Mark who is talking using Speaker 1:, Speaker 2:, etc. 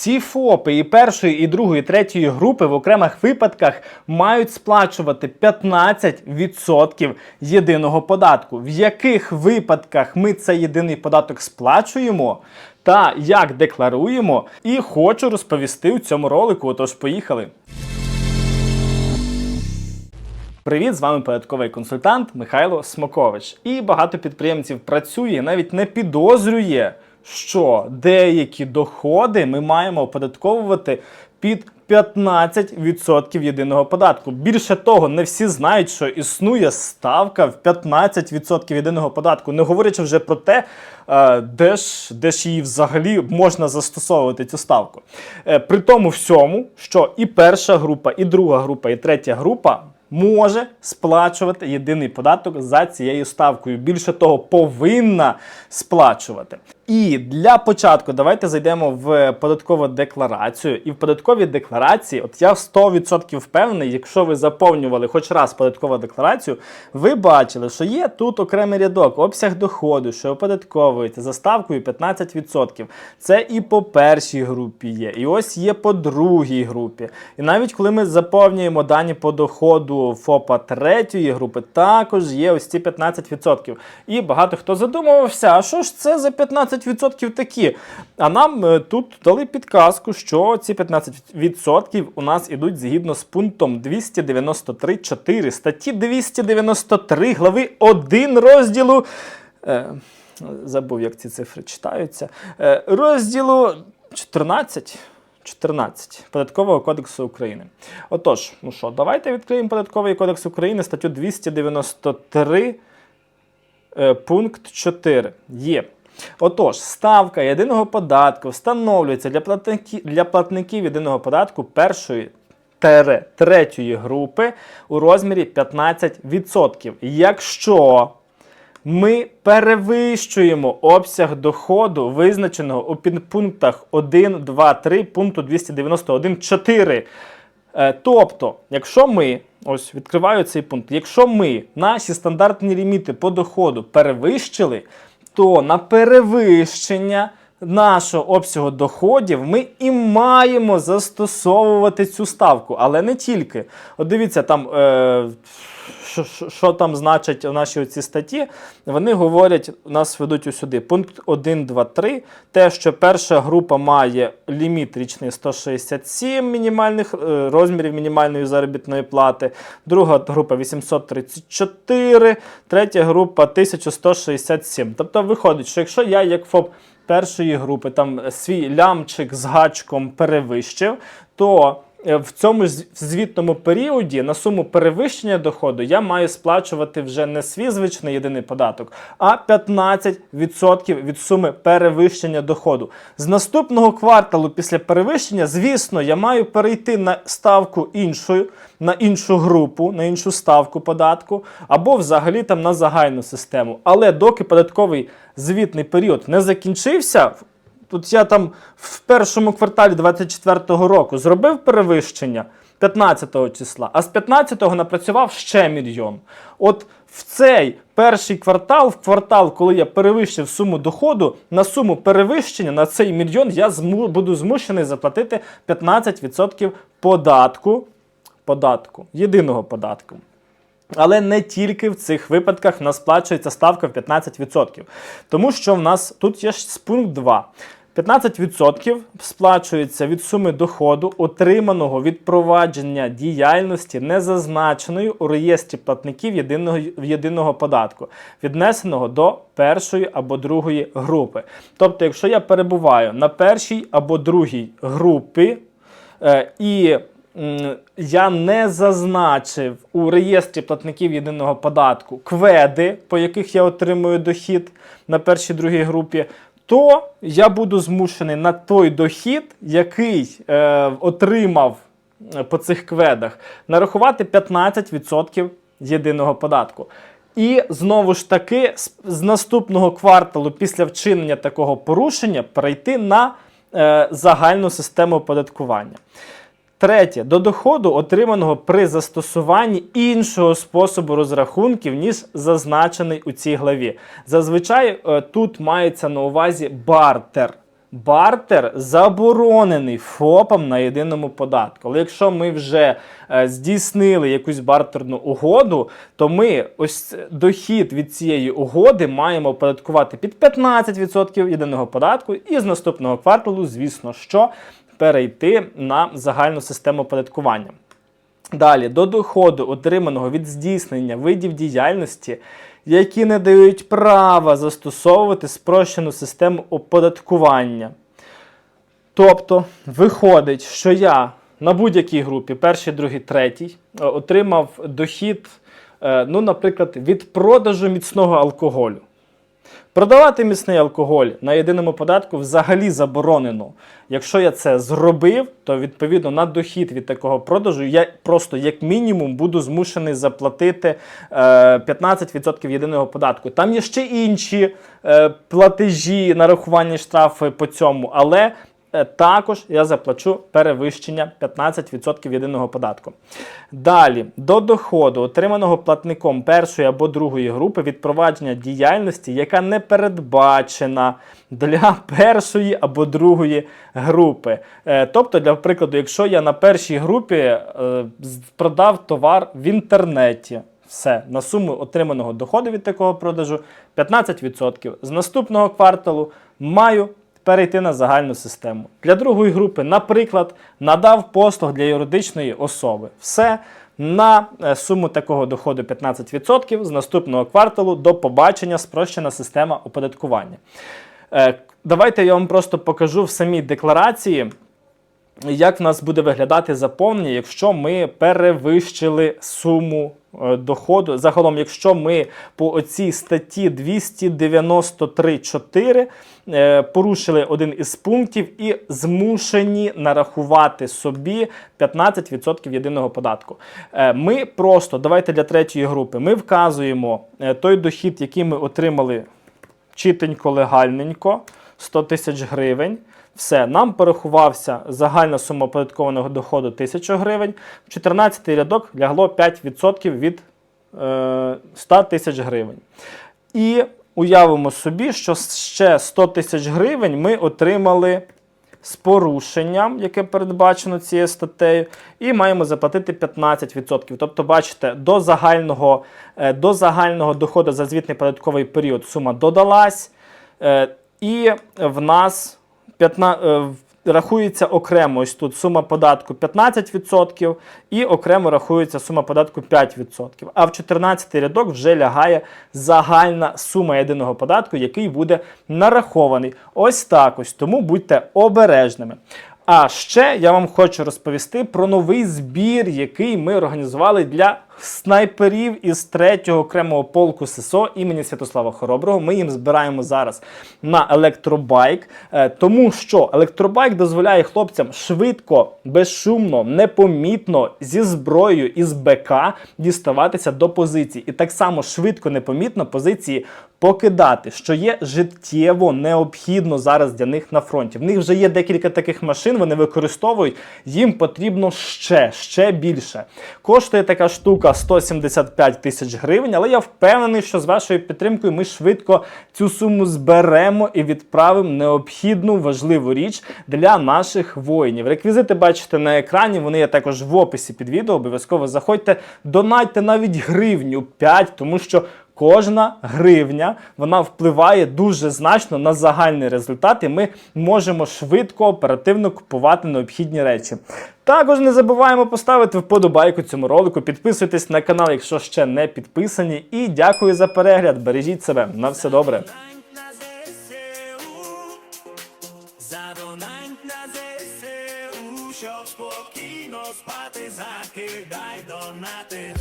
Speaker 1: всі ФОПи і першої, і другої, і третьої групи в окремих випадках мають сплачувати 15% єдиного податку. В яких випадках ми цей єдиний податок сплачуємо? Та як декларуємо, і хочу розповісти у цьому ролику. Тож поїхали. Привіт, з вами податковий консультант Михайло Смокович. І багато підприємців працює, навіть не підозрює, що деякі доходи ми маємо оподатковувати під 15% єдиного податку. Більше того, не всі знають, що існує ставка в 15% єдиного податку, не говорячи вже про те, е, де ж, де ж її взагалі можна застосовувати цю ставку. Е, При тому всьому, що і перша група, і друга група, і третя група може сплачувати єдиний податок за цією ставкою. Більше того, повинна сплачувати. І для початку давайте зайдемо в податкову декларацію. І в податковій декларації, от я 100% впевнений, якщо ви заповнювали хоч раз податкову декларацію, ви бачили, що є тут окремий рядок, обсяг доходу, що оподатковується за ставкою 15%. Це і по першій групі є, і ось є по другій групі. І навіть коли ми заповнюємо дані по доходу ФОПа третьої групи, також є ось ці 15%. І багато хто задумувався, а що ж це за 15%? 15% такі. А нам е, тут дали підказку, що ці 15% у нас ідуть згідно з пунктом 293.4 статті 293 глави 1 розділу. Е, забув, як ці цифри читаються. Е, розділу 14. 14 Податкового кодексу України. Отож, ну що, давайте відкриємо Податковий кодекс України, статтю 293, е, пункт 4. Є. Отож, ставка єдиного податку встановлюється для платників, для платників єдиного податку першої тере третьої групи у розмірі 15%. Якщо ми перевищуємо обсяг доходу, визначеного у підпунктах 1, 2, 3 пункту 291.4. Е, Тобто, якщо ми, ось відкриваю цей пункт, якщо ми наші стандартні ліміти по доходу перевищили, то на перевищення нашого обсягу доходів ми і маємо застосовувати цю ставку, але не тільки. От дивіться, там. Е, що, що, там значать в нашій ці статті, вони говорять, нас ведуть усюди. Пункт 1, 2, 3. Те, що перша група має ліміт річний 167 мінімальних е, розмірів мінімальної заробітної плати, друга група 834, третя група 1167. Тобто виходить, що якщо я як ФОП першої групи там свій лямчик з гачком перевищив, то в цьому звітному періоді на суму перевищення доходу я маю сплачувати вже не свій звичний єдиний податок, а 15% від суми перевищення доходу. З наступного кварталу після перевищення, звісно, я маю перейти на ставку іншою, на іншу групу, на іншу ставку податку, або взагалі там на загальну систему. Але доки податковий звітний період не закінчився, Тут я там в першому кварталі 24-го року зробив перевищення 15-го числа, а з 15-го напрацював ще мільйон. От в цей перший квартал, в квартал, коли я перевищив суму доходу, на суму перевищення на цей мільйон я зму, буду змушений заплатити 15% податку, податку, єдиного податку. Але не тільки в цих випадках в нас сплачується ставка в 15%. Тому що в нас тут є пункт 2. 15% сплачується від суми доходу, отриманого від провадження діяльності, не зазначеної у реєстрі платників єдиного єдиного податку, віднесеного до першої або другої групи. Тобто, якщо я перебуваю на першій або другій групі е, і я не зазначив у реєстрі платників єдиного податку кведи, по яких я отримую дохід на першій другій групі, то я буду змушений на той дохід, який е, отримав е, по цих кведах, нарахувати 15% єдиного податку. І знову ж таки, з, наступного кварталу після вчинення такого порушення перейти на е, загальну систему оподаткування. Третє, до доходу, отриманого при застосуванні іншого способу розрахунків, ніж зазначений у цій главі. Зазвичай е, тут мається на увазі бартер. Бартер заборонений ФОПам на єдиному податку. Але якщо ми вже е, здійснили якусь бартерну угоду, то ми ось дохід від цієї угоди маємо оподаткувати під 15% єдиного податку, і з наступного кварталу, звісно, що перейти на загальну систему оподаткування. Далі до доходу, отриманого від здійснення видів діяльності, які не дають права застосовувати спрощену систему оподаткування. Тобто, виходить, що я на будь-якій групі, перший, другий, третій, е, отримав дохід, е, ну, наприклад, від продажу міцного алкоголю. Продавати міцний алкоголь на єдиному податку взагалі заборонено. Якщо я це зробив, то відповідно на дохід від такого продажу я просто як мінімум буду змушений заплатити е, 15% єдиного податку. Там є ще інші е, платежі, нарахування штрафи по цьому, але е, також я заплачу перевищення 15% єдиного податку. Далі, до доходу, отриманого платником першої або другої групи від провадження діяльності, яка не передбачена для першої або другої групи. Е, Тобто, для прикладу, якщо я на першій групі е, продав товар в інтернеті. Все, на суму отриманого доходу від такого продажу 15%. З наступного кварталу маю перейти на загальну систему. Для другої групи, наприклад, надав послуг для юридичної особи. Все на е, суму такого доходу 15% з наступного кварталу до побачення спрощена система оподаткування. Е, Давайте я вам просто покажу в самій декларації, як в нас буде виглядати заповнення, якщо ми перевищили суму доходу. Загалом, якщо ми по оцій статті 293.4 е, порушили один із пунктів і змушені нарахувати собі 15% єдиного податку. Е, Ми просто давайте для третьої групи ми вказуємо е, той дохід, який ми отримали чітенько, легальненько, 100 тисяч гривень. Все, нам порахувався загальна сума оподаткованого доходу 1000 гривень. В 14 рядок лягло 5% від е, 100 тисяч гривень. І уявимо собі, що ще 100 тисяч гривень ми отримали з порушенням, яке передбачено цією статтею, і маємо заплатити 15%. Тобто, бачите, до загального, е, до загального доходу за звітний податковий період сума додалась, е, і в нас 15, е, рахується окремо ось тут сума податку 15% і окремо рахується сума податку 5%. А в 14 рядок вже лягає загальна сума єдиного податку, який буде нарахований. Ось так ось. Тому будьте обережними. А ще я вам хочу розповісти про новий збір, який ми організували для снайперів із 3-го окремого полку ССО імені Святослава Хороброго. Ми їм збираємо зараз на електробайк, е, тому що електробайк дозволяє хлопцям швидко, безшумно, непомітно зі зброєю із БК діставатися до позицій. І так само швидко, непомітно позиції покидати, що є життєво необхідно зараз для них на фронті. В них вже є декілька таких машин, вони використовують. Їм потрібно ще, ще більше. Коштує така штука 175 тисяч гривень, але я впевнений, що з вашою підтримкою ми швидко цю суму зберемо і відправимо необхідну важливу річ для наших воїнів. Реквізити бачите на екрані, вони є також в описі під відео. Обов'язково заходьте, донайте навіть гривню 5, тому що. Кожна гривня вона впливає дуже значно на загальний результат, і ми можемо швидко, оперативно купувати необхідні речі. Також не забуваємо поставити вподобайку цьому ролику, підписуйтесь на канал, якщо ще не підписані. І дякую за перегляд. Бережіть себе. На все добре.
Speaker 2: Щоб спокійно спати, закидай донати.